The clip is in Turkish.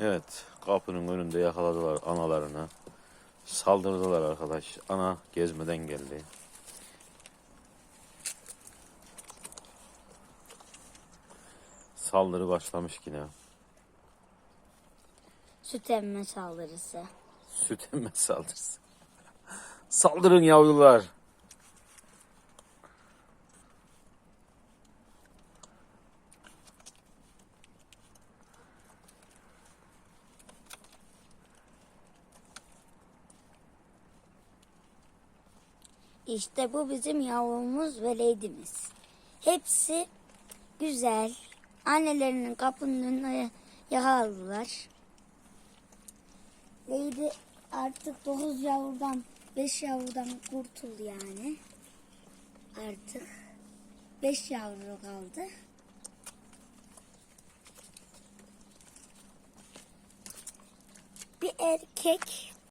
Evet, kapının önünde yakaladılar analarını. Saldırdılar arkadaş. Ana gezmeden geldi. Saldırı başlamış yine. Süt emme saldırısı. Süt emme saldırısı. Saldırın yavrular. İşte bu bizim yavrumuz ve leydimiz. Hepsi güzel. Annelerinin kapının önüne yakaladılar. Leydi artık 9 yavrudan 5 yavrudan kurtuldu yani. Artık 5 yavru kaldı. Bir erkek